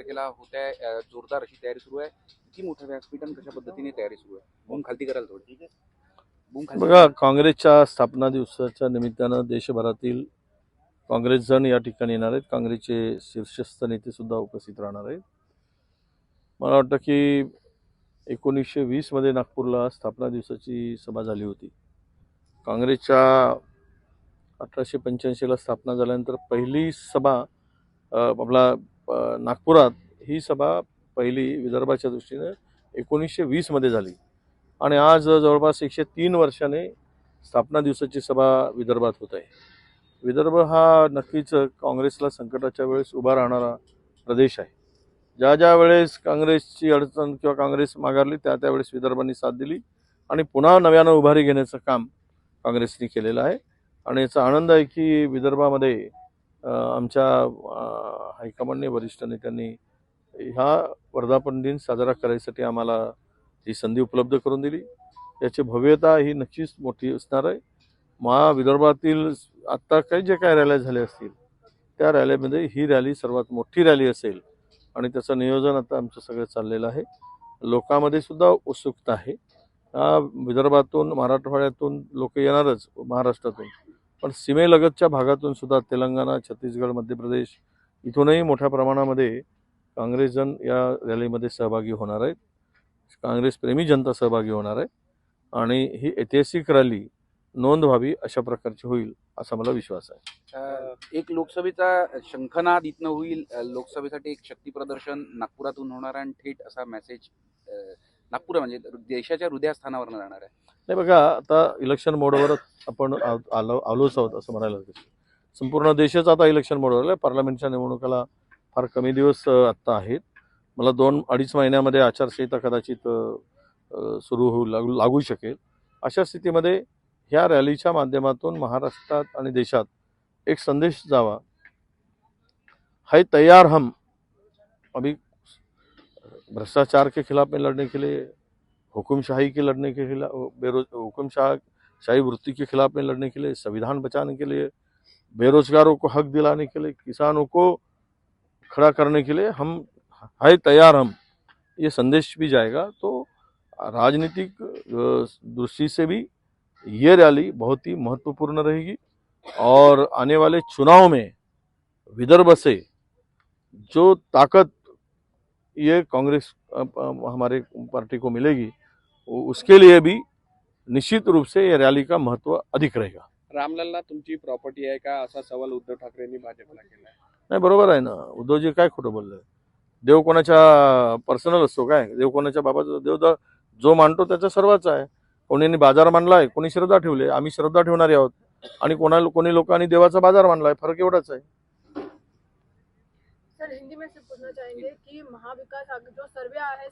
तारखेला होत आहे जोरदार अशी तयारी सुरू आहे. किती मोठं व्यासपीठ आणि कशा पद्धतीने तयारी सुरू आहे? बूम खालती कराल थोडी. बघा काँग्रेसच्या स्थापना दिवसाच्या निमित्तानं देशभरातील काँग्रेस जण या ठिकाणी येणार आहेत. काँग्रेसचे शीर्षस्थ नेते सुद्धा उपस्थित राहणार आहेत. मला वाटतं की एकोणीसशे वीसमध्ये नागपूरला स्थापना दिवसाची सभा झाली होती. काँग्रेसच्या अठराशे पंच्याऐंशीला स्थापना झाल्यानंतर पहिली सभा आपला नागपुरात ही सभा पहिली विदर्भाच्या दृष्टीने एकोणीसशे वीसमध्ये झाली. आणि आज जवळपास एकशे तीन वर्षाने स्थापना दिवसाची सभा विदर्भात होत आहे. विदर्भ हा नक्कीच काँग्रेसला संकटाच्या वेळेस उभा राहणारा प्रदेश आहे. ज्या ज्या वेळेस काँग्रेसची अडचण किंवा काँग्रेस माघारली त्या त्यावेळेस विदर्भांनी साथ दिली आणि पुन्हा नव्यानं उभारी घेण्याचं काम काँग्रेसने केलेलं आहे. आणि याचा आनंद आहे की विदर्भामध्ये आमच्या हायकमांडने वरिष्ठ नेत्यांनी ह्या वर्धापन दिन साजरा करायसाठी आम्हाला ही संधी उपलब्ध करून दिली. याची भव्यता ही नक्कीच मोठी असणार आहे. महाविदर्भातील आत्ता काही जे काय रॅल्या झाल्या असतील त्या रॅलीमध्ये ही रॅली सर्वात मोठी रॅली असेल आणि त्याचं नियोजन आता आमचं सगळं चाललेलं आहे. लोकांमध्ये सुद्धा उत्सुकता आहे. विदर्भातून मराठवाड्यातून लोक येणारच महाराष्ट्रातून. पण सीमेलगतच्या भागातून सुद्धा तेलंगणा छत्तीसगड मध्य प्रदेश इथूनही मोठ्या प्रमाणामध्ये काँग्रेसजन या रॅलीमध्ये सहभागी होणार आहेत. काँग्रेसप्रेमी जनता सहभागी होणार आहे आणि ही ऐतिहासिक रॅली नोंद व्हावी अशा प्रकारची होईल असा मला विश्वास आहे. एक लोकसभेचा शंखनाद इथनं होईल. लोकसभेसाठी एक शक्ती प्रदर्शन नागपुरातून होणार आहे आणि थेट असा मेसेज नागपूर म्हणजे देशाच्या हृदयस्थानावर जाणार आहे. नाही बघा आता इलेक्शन मोडवरच आपण आ- आलो आलोच आहोत असं म्हणायला हरकत संपूर्ण देशच आता इलेक्शन मोडवर आहे पार्लमेंटच्या निवडणुकाला फार कमी दिवस आत्ता आहेत. मला दोन अडीच महिन्यामध्ये आचारसंहिता कदाचित सुरू होऊ लागू लागू शकेल. अशा स्थितीमध्ये ह्या रॅलीच्या माध्यमातून महाराष्ट्रात आणि देशात एक संदेश जावा. है तयार हम. अभी भ्रष्टाचार के खिलाफ में लड़ने के लिए, हुकुमशाही के लड़ने के खिलाफ, बेरोज, हुकुमशाह, शाही वृत्ति के खिलाफ में लड़ने के लिए, संविधान बचाने के लिए, बेरोजगारों को हक दिलाने के लिए, किसानों को खड़ा करने के लिए हम है तैयार हम। ये संदेश भी जाएगा। तो राजनीतिक दृष्टि से भी ये रैली बहुत ही महत्वपूर्ण रहेगी और आने वाले चुनाव में विदर्भ से जो ताकत ये कांग्रेस हमारे पार्टी को मिलेगी उसके लिए भी निश्चित रूप से ये रैली का महत्त्व अधिक रहेगा। रामलल्ला तुमची प्रॉपर्टी आहे का? असा सवाल उद्धव ठाकरेंनी भाजपला केला नाही बरोबर आहे ना. उद्धवजी काय खोटं बोलले? देव कोणाच्या पर्सनल असतो काय? देव कोणाच्या बाबाचा? देव जो मानतो त्याचा सर्वच आहे. कोणी बाजार मानलाय कोणी श्रद्धा ठेवले आम्ही श्रद्धा ठेवणारे आहोत. आणि कोणा कोणी लोकांनी देवाचा बाजार मानलाय फरक एवढाच आहे. सर हिंदी में से पूछना चाहेंगे कि महाविकास आघाड़ी जो सर्वे आया है